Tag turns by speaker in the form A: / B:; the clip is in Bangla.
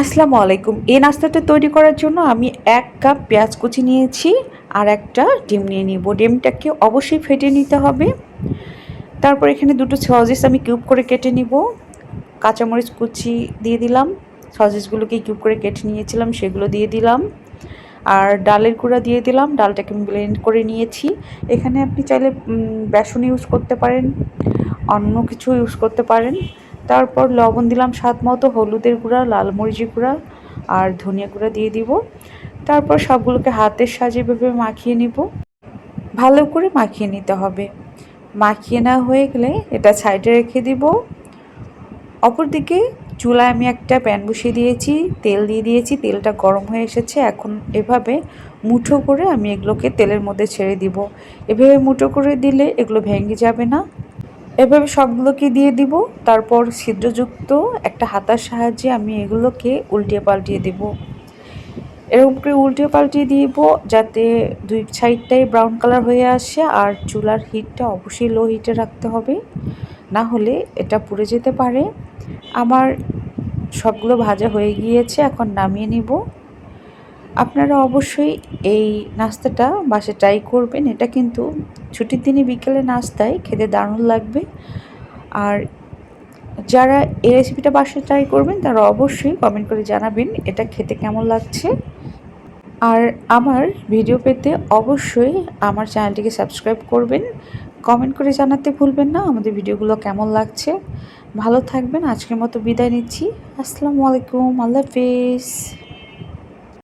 A: আসসালামু আলাইকুম। এই নাস্তাটা তৈরি করার জন্য আমি এক কাপ পেঁয়াজ কুচি নিয়েছি আর একটা ডিম নিয়ে নিব। ডিমটাকে অবশ্যই ফেটে নিতে হবে। তারপর এখানে দুটো সসেস আমি কিউব করে কেটে নিব। কাঁচামরিচ কুচি দিয়ে দিলাম। সসেসগুলোকে কিউব করে কেটে নিয়েছিলাম, সেগুলো দিয়ে দিলাম। আর ডালের গুঁড়া দিয়ে দিলাম। ডালটাকে আমি ব্লেন্ড করে নিয়েছি। এখানে আপনি চাইলে বেসন ইউজ করতে পারেন, অন্য কিছু ইউজ করতে পারেন। তারপর লবণ দিলাম স্বাদ মতো, হলুদের গুঁড়া, লাল মরিচের গুঁড়া আর ধনিয়া গুঁড়া দিয়ে দিব। তারপর সবগুলোকে হাতের সাজে ভেবে মাখিয়ে নিব। ভালো করে মাখিয়ে নিতে হবে। মাখিয়ে না হয়ে গেলে এটা সাইডে রেখে দিব। অপরদিকে চুলায় আমি একটা প্যান বসিয়ে দিয়েছি, তেল দিয়ে দিয়েছি, তেলটা গরম হয়ে এসেছে। এখন এভাবে মুঠো করে আমি এগুলোকে তেলের মধ্যে ছেড়ে দিব। এভাবে মুঠো করে দিলে এগুলো ভেঙে যাবে না। এভাবে সবগুলোকে দিয়ে দিব। তারপর ছিদ্রযুক্ত একটা হাতার সাহায্যে আমি এগুলোকে উল্টিয়ে পাল্টিয়ে দেব। এরকম করে উল্টিয়ে পাল্টিয়ে দিব যাতে দুই সাইডটাই ব্রাউন কালার হয়ে আসে আর চুলার হিটটা অবশ্যই লো হিটে রাখতে হবে। না হলে এটা পুড়ে যেতে পারে। আমার সবগুলো ভাজা হয়ে গিয়েছে, এখন নামিয়ে নিব। আপনারা অবশ্যই এই নাস্তাটা বাসে ট্রাই করবেন। এটা কিন্তু ছুটির দিনে বিকেলে নাস্তায় খেতে দারুণ লাগবে। আর যারা এই রেসিপিটা বাসে ট্রাই করবেন, তারা অবশ্যই কমেন্ট করে জানাবেন এটা খেতে কেমন লাগছে। আর আমার ভিডিও পেতে অবশ্যই আমার চ্যানেলটিকে সাবস্ক্রাইব করবেন। কমেন্ট করে জানাতে ভুলবেন না আমাদের ভিডিওগুলো কেমন লাগছে। ভালো থাকবেন, আজকের মতো বিদায় নিচ্ছি। আসসালামু আলাইকুম, আল্লাহ হাফিজ।